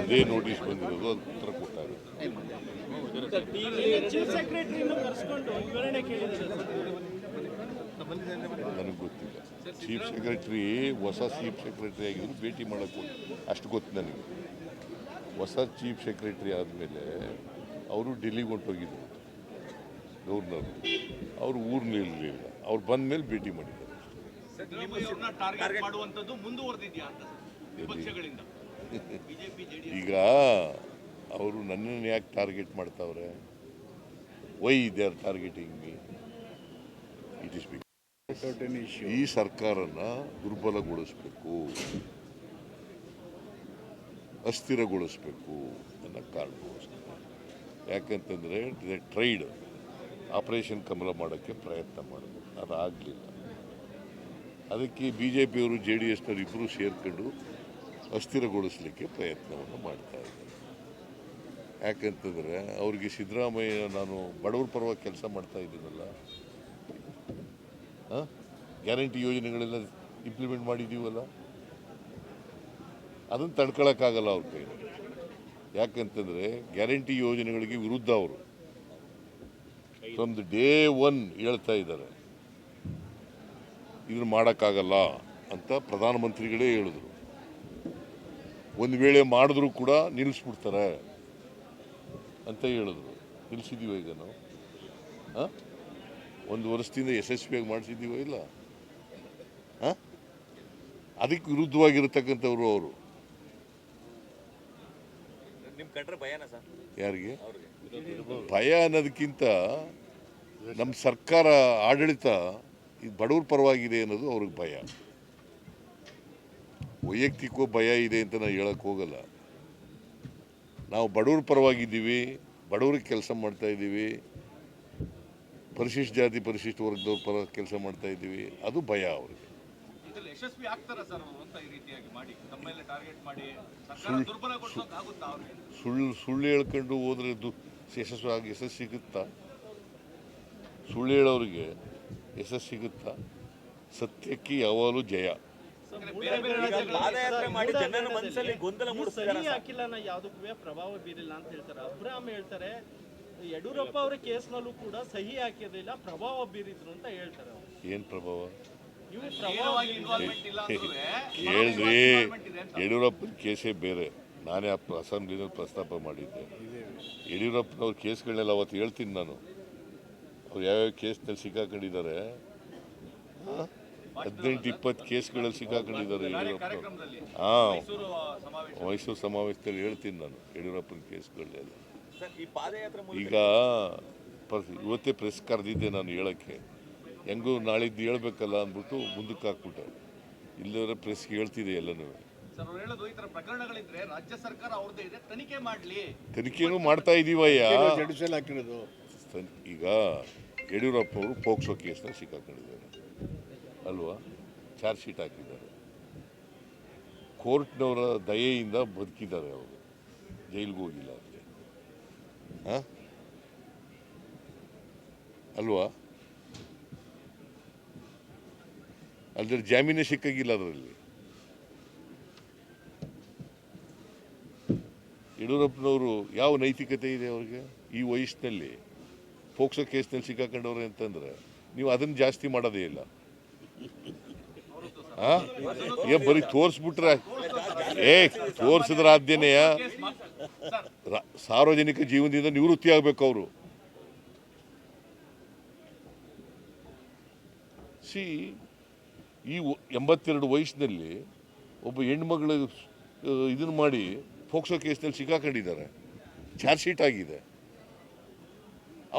ಅದೇ ನೋಟಿಸ್ ಬಂದಿರೋದು ಉತ್ತರ ಕೊಟ್ಟಾಗ ಚೀಫ್ ಸೆಕ್ರೆಟರಿನ ಕರೆಸ್ಕೊಂಡು ವಿವರಣೆ ಕೇಳಿದ್ದಾರೆ. ನನಗೆ ಗೊತ್ತಿಲ್ಲ. ಚೀಫ್ ಸೆಕ್ರೆಟರಿ ಹೊಸ ಚೀಫ್ ಸೆಕ್ರೆಟರಿ ಆಗಿದ್ರು ಭೇಟಿ ಮಾಡೋಕ್ಕೆ ಅಷ್ಟು ಗೊತ್ತು ನನಗೆ. ಹೊಸ ಚೀಫ್ ಸೆಕ್ರೆಟರಿ ಆದಮೇಲೆ ಅವರು ಡೆಲ್ಲಿಗೆ ಹೊಂಟೋಗಿದ್ರು. ಗವರ್ನರ್ ಅವರು ಊರಿನಲ್ಲಿರಲಿಲ್ಲ ಅವ್ರು ಬಂದ ಮೇಲೆ ಭೇಟಿ ಮಾಡಿದ್ದಾರೆ. ಈಗ ಅವರು ನನ್ನನ್ನು ಯಾಕೆ ಟಾರ್ಗೆಟ್ ಮಾಡ್ತಾವ್ರೆ? Why they are targeting me it is ಈ ಸರ್ಕಾರನ ದುರ್ಬಲಗೊಳಿಸ್ಬೇಕು. ಅಸ್ಥಿರಗೊಳಿಸಬೇಕು ನನ್ನ ಕಾರಣ ಯಾಕಂತಂದರೆ ಟ್ರೈಡ್ ಆಪರೇಷನ್ ಕಮಲ ಮಾಡೋಕ್ಕೆ ಪ್ರಯತ್ನ ಮಾಡಬೇಕು. ಅದು ಆಗಲಿಲ್ಲ ಅದಕ್ಕೆ ಬಿ ಜೆ ಪಿಯವರು ಜೆ ಡಿ ಎಸ್ನವರು ಇಬ್ಬರು ಸೇರ್ಕೊಂಡು ಅಸ್ಥಿರಗೊಳಿಸಲಿಕ್ಕೆ ಪ್ರಯತ್ನವನ್ನು ಮಾಡ್ತಾ ಇದ್ದಾರೆ. ಯಾಕಂತಂದರೆ ಅವರಿಗೆ ಸಿದ್ದರಾಮಯ್ಯ ನಾನು ಬಡವರ ಪರವಾಗಿ ಕೆಲಸ ಮಾಡ್ತಾ ಇದ್ದೀನಲ್ಲ ಗ್ಯಾರಂಟಿ ಯೋಜನೆಗಳೆಲ್ಲ ಇಂಪ್ಲಿಮೆಂಟ್ ಮಾಡಿದ್ದೀವಲ್ಲ? ಅದನ್ನು ತಡ್ಕೊಳಕ್ಕಾಗಲ್ಲ ಅವ್ರ ಕೈ ಯಾಕಂತಂದರೆ ಗ್ಯಾರಂಟಿ ಯೋಜನೆಗಳಿಗೆ ವಿರುದ್ಧ ಅವರು. ಫ್ರಮ್ ಡೇ ಒನ್ ಹೇಳ್ತಾ ಇದ್ದಾರೆ. ಇದನ್ನು ಮಾಡೋಕ್ಕಾಗಲ್ಲ ಅಂತ ಪ್ರಧಾನಮಂತ್ರಿಗಳೇ ಹೇಳಿದ್ರು. ಒಂದು ವೇಳೆ ಮಾಡಿದ್ರು ಕೂಡ ನಿಲ್ಲಿಸ್ಬಿಡ್ತಾರೆ ಅಂತ ಹೇಳಿದ್ರು. ನಿಲ್ಲಿಸಿದ್ದೀವ ಈಗ ನಾವು? ಹಾಂ? ಒಂದು ವರ್ಷದಿಂದ ಯಶಸ್ವಿಯಾಗಿ ಮಾಡಿಸಿದ್ದೀವ ಇಲ್ಲ? ಹಾಂ? ಅದಕ್ಕೆ ವಿರುದ್ಧವಾಗಿರತಕ್ಕಂಥವ್ರು ಅವರು. ಯಾರಿಗೆ? ಭಯ ಅನ್ನೋದಕ್ಕಿಂತ ನಮ್ಮ ಸರ್ಕಾರ ಆಡಳಿತ ಇದು ಬಡವ್ರ ಪರವಾಗಿದೆ ಅನ್ನೋದು ಅವ್ರಿಗೆ ಭಯ. ವೈಯಕ್ತಿಕ ಭಯ ಇದೆ ಅಂತ ನಾನು ಹೇಳಕ್ಕೆ ಹೋಗಲ್ಲ. ನಾವು ಬಡವ್ರ ಪರವಾಗಿದ್ದೀವಿ ಬಡವ್ರಿಗೆ ಕೆಲಸ ಮಾಡ್ತಾ ಇದ್ದೀವಿ ಪರಿಶಿಷ್ಟ ಜಾತಿ ಪರಿಶಿಷ್ಟ ವರ್ಗದವ್ರ ಪರ ಕೆಲಸ ಮಾಡ್ತಾ ಇದ್ದೀವಿ ಅದು ಭಯ ಅವ್ರಿಗೆ. ಸುಳ್ಳು ಸುಳ್ಳು ಹೇಳ್ಕೊಂಡು ಹೋದ್ರೆ ಯಶಸ್ವಿ ಆಗಿ ಯಶಸ್ಸು ಸಿಗುತ್ತಾ? ಸುಳ್ಳು ಹೇಳೋರಿಗೆ ಯಶಸ್ಸು ಸಿಗುತ್ತಾ? ಸತ್ಯಕ್ಕೆ ಯಾವಾಗಲೂ ಜಯ. ಪಾದಯಾತ್ರೆ ಮಾಡಿ ಜನರ ಮನಸ್ಸಲ್ಲಿ ಗೊಂದಲ ಹಾಕಿಲ್ಲ ಯಾವುದಕ್ಕೂ ಪ್ರಭಾವ ಬೀರಿಲ್ಲ ಅಂತ ಹೇಳ್ತಾರೆ. ಅಬ್ರಾಮ್ ಹೇಳ್ತಾರೆ ಯಡಿಯೂರಪ್ಪ ಅವರ ಕೇಸ್ನಲ್ಲೂ ಕೂಡ ಸಹಿ ಹಾಕಿರಲಿಲ್ಲ ಪ್ರಭಾವ ಬೀರಿದ್ರು ಅಂತ ಹೇಳ್ತಾರೆ. ಏನು ಪ್ರಭಾವ? ಹೇಳ್ರಿ. ಯಡಿಯೂರಪ್ಪನ ಕೇಸೇ ಬೇರೆ. ನಾನೇ ಆ ಅಸೆಂಬ್ಲಿನಲ್ಲಿ ಪ್ರಸ್ತಾಪ ಮಾಡಿದ್ದೆ. ಯಡಿಯೂರಪ್ಪನವ್ರ ಕೇಸ್ಗಳನ್ನೆಲ್ಲ ಅವತ್ತು ಹೇಳ್ತೀನಿ ನಾನು. ಅವ್ರು ಯಾವ್ಯಾವ ಕೇಸ್ನಲ್ಲಿ ಸಿಕ್ಕಾಕೊಂಡಿದ್ದಾರೆ? ಹದಿನೆಂಟು ಇಪ್ಪತ್ತು ಕೇಸ್ಗಳಲ್ಲಿ ಸಿಕ್ಕಾಕೊಂಡಿದ್ದಾರೆ ಯಡಿಯೂರಪ್ಪ ಕಾರ್ಯಕ್ರಮದಲ್ಲಿ ಹಾಂ ಮೈಸೂರು ಸಮಾವೇಶ. ಸಮಾವೇಶದಲ್ಲಿ ಹೇಳ್ತೀನಿ ನಾನು ಯಡಿಯೂರಪ್ಪನ ಕೇಸ್ಗಳನ್ನೆಲ್ಲ ಸರ್ ಈ ಪಾದಯಾತ್ರೆ ಮೂಲಕ ಈಗ ಇವತ್ತೇ ಪ್ರೆಸ್ ಕರೆದಿದ್ದೆ ನಾನು ಹೇಳೋಕ್ಕೆ. ಹೆಂಗೂ ನಾಳಿದ್ದು ಹೇಳಬೇಕಲ್ಲ ಅಂದ್ಬಿಟ್ಟು ಮುಂದಕ್ಕೆ ಹಾಕ್ಬಿಟ್ಟೆ. ಇಲ್ಲದ್ರೆ ಪ್ರೆಸ್ಗೆ ಹೇಳ್ತಿದೆ ಎಲ್ಲನೂ. ಸರ್ ಅವ್ರು ಹೇಳೋದು ಈ ತರ ಪ್ರಕರಣಗಳಿದ್ರೆ ರಾಜ್ಯ ಸರ್ಕಾರ ಅವ್ರದ್ದೇ ಇದೆ ತನಿಖೆ ಮಾಡ್ಲಿ. ತನಿಖೆನೂ ಮಾಡ್ತಾ ಇದೀವಯ್ಯ. ಈಗ ಯಡಿಯೂರಪ್ಪ ಅವರು ಪೋಕ್ಸೋ ಕೇಸ್ನ ಸಿಕ್ಕಾಕೊಂಡಿದ್ದಾರೆ. ಅಲ್ವಾ? ಚಾರ್ಜ್ ಶೀಟ್ ಹಾಕಿದ್ದಾರೆ. ಕೋರ್ಟ್ನವರ ದಯೆಯಿಂದ ಬದುಕಿದ್ದಾರೆ ಅವರು. ಜೈಲಿಗೆ ಹೋಗಿಲ್ಲ ಅವರಿಗೆ. ಹಾಂ? ಅಲ್ವಾ? ಅಲ್ಲದೆ ಜಾಮೀನೇ ಸಿಕ್ಕಾಗಿಲ್ಲ ಅದರಲ್ಲಿ. ಯಡಿಯೂರಪ್ಪನವರು ಯಾವ ನೈತಿಕತೆ ಇದೆ ಅವ್ರಿಗೆ? ಈ ವಯಸ್ಸಿನಲ್ಲಿ. ಪೋಕ್ಸೋ ಕೇಸ್ನಲ್ಲಿ ಸಿಕ್ಕಾಕೊಂಡವ್ರೆ ಅಂತಂದರೆ ನೀವು ಅದನ್ನು ಜಾಸ್ತಿ ಮಾಡೋದೇ ಇಲ್ಲ? ಏ, ಬರೀ ತೋರಿಸ್ಬಿಟ್ರೆ ಏ, ತೋರಿಸಿದ್ರ ಆದ್ಯನೆಯ ಸಾರ್ವಜನಿಕ ಜೀವನದಿಂದ ನಿವೃತ್ತಿ ಆಗ್ಬೇಕು ಅವರು. ಸಿ, ಈ ಎಂಬತ್ತೆರಡು ವಯಸ್ಸಿನಲ್ಲಿ ಒಬ್ಬ ಹೆಣ್ಮಗಳು ಇದನ್ನು ಮಾಡಿ ಫೋಕ್ಸೋ ಕೇಸ್ನಲ್ಲಿ ಸಿಕ್ಕಾಕೊಂಡಿದ್ದಾರೆ. ಚಾರ್ಜ್ ಶೀಟ್ ಆಗಿದೆ.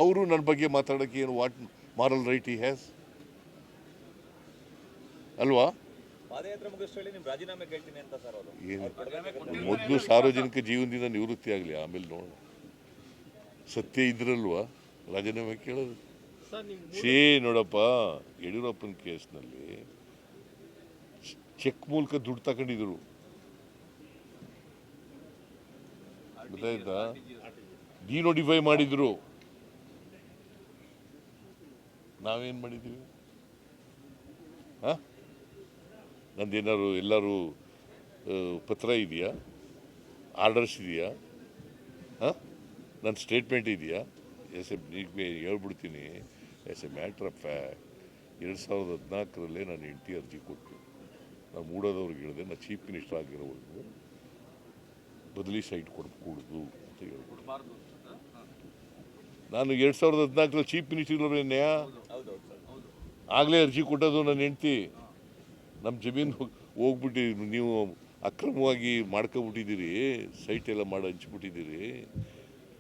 ಅವರು ನನ್ನ ಬಗ್ಗೆ ಮಾತಾಡೋಕ್ಕೆ ಏನು what moral right he has ಅಲ್ವಾ? ಪಾದಯಾತ್ರೆ ಮುಗಿಸ್ಕೊಳ್ಳಿ ನಿಮ್ ರಾಜೀನಾಮೆ ಕೇಳ್ತೀನಿ ಅಂತ ಸರ್ ಅವರು. ಏನು? ಮೊದಲು ಸಾರ್ವಜನಿಕ ಜೀವನದಿಂದ ನಿವೃತ್ತಿ ಆಗಲಿ ಆಮೇಲೆ ನೋಡೋಣ. ಸತ್ಯ ಇದ್ರಲ್ವಾ? ರಾಜೀನಾಮೆ ಕೇಳೋದು. ಸರ್ ನೀವು ಸೇ ನೋಡಪ್ಪ ಯಡಿಯೂರಪ್ಪನ ಕೇಸ್ನಲ್ಲಿ ಚೆಕ್ ಮೂಲಕ ದುಡ್ಡು ತಗೊಂಡಿದ್ರು. ಗೊತ್ತಾಯ್ತಾ? ಡಿನೋಟಿಫೈ ಮಾಡಿದ್ರು. ನಾವೇನು ಮಾಡಿದ್ದೀವಿ? ಹಾಂ? ನಂದೇನಾದ್ರು ಎಲ್ಲರೂ ಪತ್ರ ಇದೆಯಾ? ಆರ್ಡರ್ಸ್ ಇದೆಯಾ? ಹಾಂ? ನನ್ನ ಸ್ಟೇಟ್ಮೆಂಟ್ ಇದೆಯಾ? ಎಸ್ ಎ ಹೇಳ್ಬಿಡ್ತೀನಿ. As a matter of fact. ಎರಡು ಸಾವಿರದ ಹದಿನಾಲ್ಕರಲ್ಲೇ ನಾನು ಎಂಟಿ ಅರ್ಜಿ ಕೊಟ್ಟು, ನಾನು ಮೂಡೋದವ್ರಿಗೆ ಹೇಳಿದೆ, ನಾನು ಚೀಫ್ ಮಿನಿಸ್ಟರ್ ಆಗಿರೋವರೆಗೂ ಬದಲಿ ಸೈಟ್ ಕೊಡ್ಕೂಡ್ದು ಅಂತ ಹೇಳ್ಬಿಟ್ಟು. ನಾನು ಎರಡು ಸಾವಿರದ ಹದಿನಾಲ್ಕರಲ್ಲಿ ಚೀಫ್ ಮಿನಿಸ್ಟರ್ ಆಗಲೇ ಅರ್ಜಿ ಕೊಟ್ಟದು ನನ್ನ ಹೆಂಡ್ತಿ. ನಮ್ಮ ಜಮೀನು ಹೋಗ್ಬಿಟ್ಟು, ನೀವು ಅಕ್ರಮವಾಗಿ ಮಾಡ್ಕೊಬಿಟ್ಟಿದ್ದೀರಿ, ಸೈಟ್ ಎಲ್ಲ ಮಾಡಿ ಹಂಚ್ಬಿಟ್ಟಿದ್ದೀರಿ.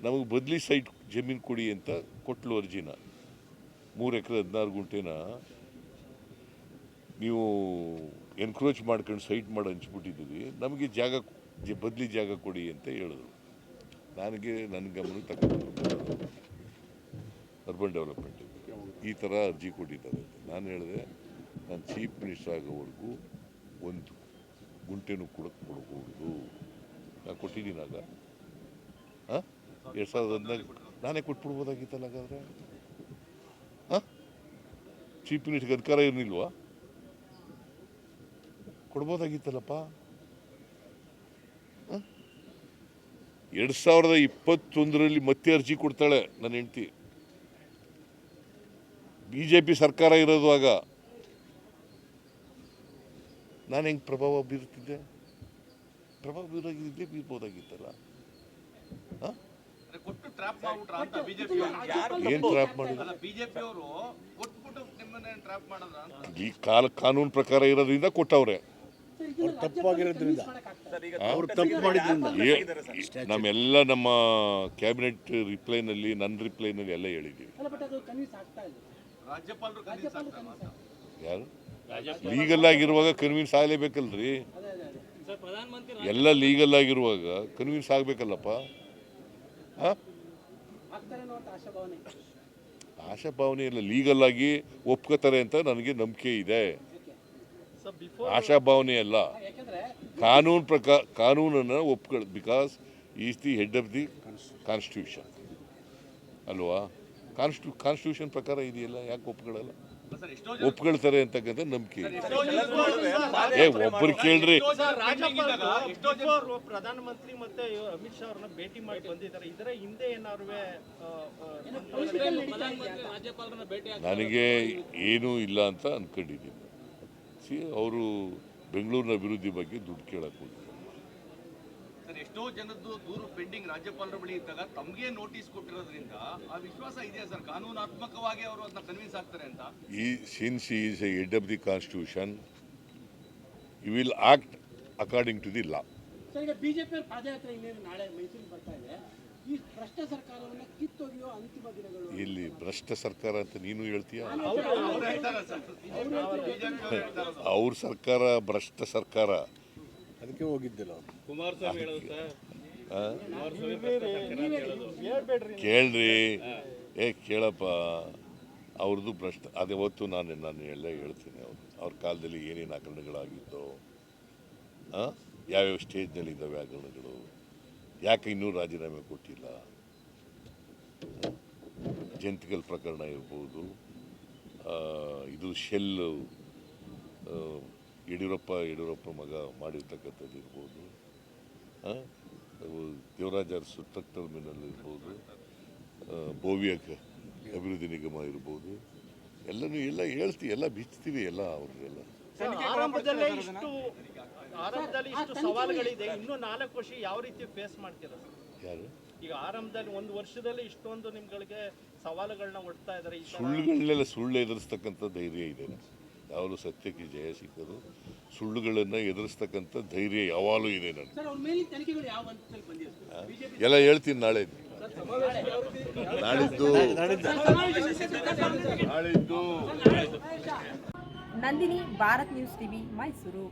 ನಮಗೆ ಬದಲಿ ಸೈಟ್ ಜಮೀನು ಕೊಡಿ ಅಂತ ಕೊಟ್ಲು ಅರ್ಜಿನ. ಮೂರು ಎಕರೆ ಹದಿನಾರು ಗುಂಟೆನ. ನೀವು ಎನ್ಕ್ರೋಚ್ ಮಾಡ್ಕೊಂಡು ಸೈಟ್ ಮಾಡಿ ಹಂಚ್ಬಿಟ್ಟಿದ್ದೀರಿ. ನಮಗೆ ಜಾಗ ಬದಲಿ ಜಾಗ ಕೊಡಿ ಅಂತ ಹೇಳಿದ್ರು. ನನಗೆ ನನ್ನ ಗಮನ ತಗೊಂಡು ಅರ್ಬನ್ ಡೆವಲಪ್ಮೆಂಟ್. ಈ ಥರ ಅರ್ಜಿ ಕೊಟ್ಟಿದ್ದಾರೆ ನಾನು ಹೇಳಿದೆ ನಾನು ಚೀಫ್ ಮಿನಿಸ್ಟರ್ ಆಗೋವರೆಗೂ ಒಂದು ಗುಂಟೆನೂ ಕೂಡ ಕೊಡಬಹುದು ನಾನು ಕೊಟ್ಟಿದ್ದೀನಿ ಆಗ. ಹಾಂ? ಎರಡು ಸಾವಿರದ ಹದಿನಾಲ್ಕು ನಾನೇ ಕೊಟ್ಬಿಡ್ಬೋದಾಗಿತ್ತಲ್ಲ ಹಾಗಾದ್ರೆ? ಹಾಂ? ಚೀಫ್ ಮಿನಿಸ್ಟರ್ಗೆ ಅಧಿಕಾರ ಇರಲಿಲ್ವಾ? ಕೊಡ್ಬೋದಾಗಿತ್ತಲ್ಲಪ್ಪ. ಎರಡು ಸಾವಿರದ ಇಪ್ಪತ್ತೊಂದರಲ್ಲಿ ಮತ್ತೆ ಅರ್ಜಿ ಕೊಡ್ತಾಳೆ ನನ್ನ ಹೆಂಡತಿ. ಬಿ ಜೆ ಪಿ ಸರ್ಕಾರ ಇರೋದು ಆಗ. ನಾನು ಹೆಂಗೆ ಪ್ರಭಾವ ಬೀರ್ತಿದ್ದೆ? ಪ್ರಭಾವ ಬೀರಾಗಿದ್ದೆ ಬೀರ್ಬೋದಾಗಿತ್ತಲ್ಲ. ಹಾಂ? ಕೊಟ್ಟು ಟ್ರ್ಯಾಪ್ ಮಾಡ್ಬಿಟ್ರ ಅಂತ ಬಿಜೆಪಿ ಏನು ಟ್ರ್ಯಾಪ್ ಮಾಡಿದ್ರು ಅಲ್ಲ ಬಿಜೆಪಿ ಅವರು ಕೊಟ್ಬಿಟ್ಟು ನಿಮ್ಮನ್ನ ಟ್ರ್ಯಾಪ್ ಮಾಡಿದ್ರ ಅಂತ. ಈ ಕಾಲ ಕಾನೂನು ಪ್ರಕಾರ ಇರೋದ್ರಿಂದ ಕೊಟ್ಟವ್ರೆ. ತಪ್ಪಾಗಿರೋದ್ರಿಂದ ಸರ್ ಈಗ ಅವ್ರು ತಪ್ಪು ಮಾಡಿದ್ರಿಂದ. ನಮ್ಮೆಲ್ಲ ನಮ್ಮ ಕ್ಯಾಬಿನೆಟ್ ರಿಪ್ಲೈನಲ್ಲಿ ನನ್ನ ರಿಪ್ಲೈನಲ್ಲಿ ಎಲ್ಲ ಹೇಳಿದ್ದೀವಿ ಅಲ್ಲ ಬಟ್ ಅದು ಕನ್ವಿನ್ಸ್ ಆಗ್ತಾ ಇಲ್ಲ. ರಾಜ್ಯಪಾಲರು ಕನ್ವಿನ್ಸ್ ಅಂತ. ಯಾರು? ಲೀಗಲ್ ಆಗಿರುವಾಗ ಕನ್ವಿನ್ಸ್ ಆಗಲೇಬೇಕಲ್ರಿ? ಎಲ್ಲ ಲೀಗಲ್ ಆಗಿರುವಾಗ ಕನ್ವಿನ್ಸ್ ಆಗಬೇಕಲ್ಲಪ್ಪ? ಆಶಾಭಾವನೆ ಆಶಾಭಾವನೆ ಇಲ್ಲ ಲೀಗಲ್ ಆಗಿ ಒಪ್ಕೋತಾರೆ ಅಂತ ನನಗೆ ನಂಬಿಕೆ ಇದೆ. ಆಶಾಭಾವನೆ ಅಲ್ಲ. ಕಾನೂನು ಪ್ರಕಾರ ಕಾನೂನನ್ನು ಒಪ್ಕೊಳ್ because is the head of the constitution ಅಲ್ವಾ? ಕಾನ್ಸ್ಟಿಟ್ಯೂ ಕಾನ್ಸ್ಟಿಟ್ಯೂಷನ್ ಪ್ರಕಾರ ಇದೆಯಲ್ಲ, ಯಾಕೆ ಒಪ್ಕೊಳ್ಳಲ್ಲ? ಒಪ್ಕೊಳ್ತಾರೆ ಅಂತಕ್ಕಂಥ ನಂಬಿಕೆ ಏ ಒಬ್ಬರು ಕೇಳ್ರಿ. ಪ್ರಧಾನಮಂತ್ರಿ ಮತ್ತೆ ಅಮಿತ್ ಶಾ ಅವ್ರನ್ನ ಭೇಟಿ ಮಾಡಿ ಬಂದಿದ್ದಾರೆ. ಇದರ ಹಿಂದೆ ಏನಾದ್ರು ನನಗೆ ಏನೂ ಇಲ್ಲ ಅಂತ ಅನ್ಕೊಂಡಿದ್ದೀನಿ. ಸಿ ಅವರು ಬೆಂಗಳೂರಿನ ಅಭಿವೃದ್ಧಿ ಬಗ್ಗೆ ದುಡ್ಡು ಕೇಳಕ್ಕೆ ಹೋಗಿದ್ದಾರೆ. ಸರ್ ಎಷ್ಟೋ ಜನದ್ದು ದೂರು ಪೆಂಡಿಂಗ್ ರಾಜ್ಯಪಾಲರ ಬಳಿ ಇದ್ದಾಗ ತಮಗೆ ನೋಟಿಸ್ ಕೊಟ್ಟಿರೋದ್ರಿಂದ ಆ ವಿಶ್ವಾಸ ಇದೆಯಾ ಸರ್? ಕಾನೂನಾತ್ಮಕವಾಗಿ ಅವರು ಅದನ್ನ ಕನ್ವಿನ್ಸ್ ಆಗ್ತಾರೆ ಅಂತ. ಈ since is a head of the constitution you will act according to the law sir ಈಗ ಬಿಜೆಪಿ ಅವ್ರ ಪಾದಯಾತ್ರೆ ಇನ್ನೇನು ನಾಳೆ ಮೈಸೂರಿಗೆ ಬರ್ತಾ ಇದೆ. ಈ ಭ್ರಷ್ಟ ಸರ್ಕಾರವನ್ನ ಕಿತ್ತೊಗೆಯೋ ಅಂತಿಮ ದಿನಗಳು ಇಲ್ಲಿ ಭ್ರಷ್ಟ ಸರ್ಕಾರ ಅಂತ ನೀನು ಹೇಳ್ತೀಯ? ಅವ್ರು ಹೇಳ್ತಾರೆ. ಸರ್. ಬಿಜೆಪಿ ಅವರು ಹೇಳ್ತಾರೆ. ಅವ್ರ ಸರ್ಕಾರ ಭ್ರಷ್ಟ ಸರ್ಕಾರ. ಅದಕ್ಕೆ ಹೋಗಿದ್ದಿಲ್ಲ? ಹೇಳ್ಬೇಡ್ರಿ ಕೇಳ್ರಿ. ಏ ಕೇಳಪ್ಪ. ಅವ್ರದ್ದು ಪ್ರಶ್ನೆ ಅದೇ ಹೊತ್ತು ನಾನು ನಾನು ಎಲ್ಲ ಹೇಳ್ತೀನಿ ಅವ್ರು. ಅವ್ರ ಕಾಲದಲ್ಲಿ ಏನೇನು ಹಗರಣಗಳಾಗಿದ್ದೋ ಆ? ಯಾವ್ಯಾವ ಸ್ಟೇಜ್ನಲ್ಲಿ ಇದ್ದಾವೆ ಹಗರಣಗಳು ಯಾಕೆ ಇನ್ನೂ ರಾಜೀನಾಮೆ ಕೊಟ್ಟಿಲ್ಲ? ಜಂತಿಕಲ್ ಪ್ರಕರಣ ಇರ್ಬೋದು. ಆ, ಇದು ಶೆಲ್ಲು ಆ, ಯಡಿಯೂರಪ್ಪ ಯಡಿಯೂರಪ್ಪ ಮಗ ಮಾಡಿರ್ತಕ್ಕಂಥದ್ದು ಇರ್ಬೋದು. ದೇವರಾಜ ಅರಸು ಟ್ರಕ್ ಟರ್ಮಿನಲ್ ಇರ್ಬೋದು. ಭವ್ಯ ಅಭಿವೃದ್ಧಿ ನಿಗಮ ಇರ್ಬೋದು. ಎಲ್ಲನೂ ಎಲ್ಲ ಹೇಳ್ತೀವಿ ಎಲ್ಲ ಬಿಚ್ತೀವಿ ಎಲ್ಲ ಅವ್ರಿಗೆಲ್ಲ ಆರಂಭದಲ್ಲೇ ಇಷ್ಟು ಆರಂಭದಲ್ಲಿ ಇಷ್ಟು ಸವಾಲುಗಳಿದೆ. ಇನ್ನು ನಾಲ್ಕು ವರ್ಷ ಯಾವ ರೀತಿ ಫೇಸ್ ಮಾಡ್ತೀರಾ ಯಾರು? ಈಗ ಆರಂಭದಲ್ಲಿ ಒಂದು ವರ್ಷದಲ್ಲಿ ಇಷ್ಟೊಂದು ನಿಮ್ಗಳಿಗೆ ಸವಾಲುಗಳನ್ನ ಒಡ್ತಾ ಇದ್ದಾರೆ. ಸುಳ್ಳುಗಳನ್ನೆಲ್ಲ ಸುಳ್ಳು ಎದುರಿಸ್ತಕ್ಕಂಥ ಧೈರ್ಯ ಇದೆ ಯಾವಾಗಲೂ ಸತ್ಯಕ್ಕೆ ಜಯ ಸಿಕ್ಕದು. ಸುಳ್ಳುಗಳನ್ನು ಎದುರಿಸ್ತಕ್ಕಂಥ ಧೈರ್ಯ ಯಾವಾಗಲೂ ಇದೆ ನನಗೆ. ಸರ್ ಅವ್ರ ಮೇಲಿನ ತನಿಖೆಗಳು ಯಾವ ಹಂತದಲ್ಲಿ ಬಿಜೆಪಿ ಎಲ್ಲ ಹೇಳ್ತೀನಿ ನಾಳೆ ನಾಳಿದ್ದು ನಾಳಿದ್ದು ನಂದಿನಿ ಭಾರತ್ ನ್ಯೂಸ್ ಟಿವಿ ಮೈಸೂರು.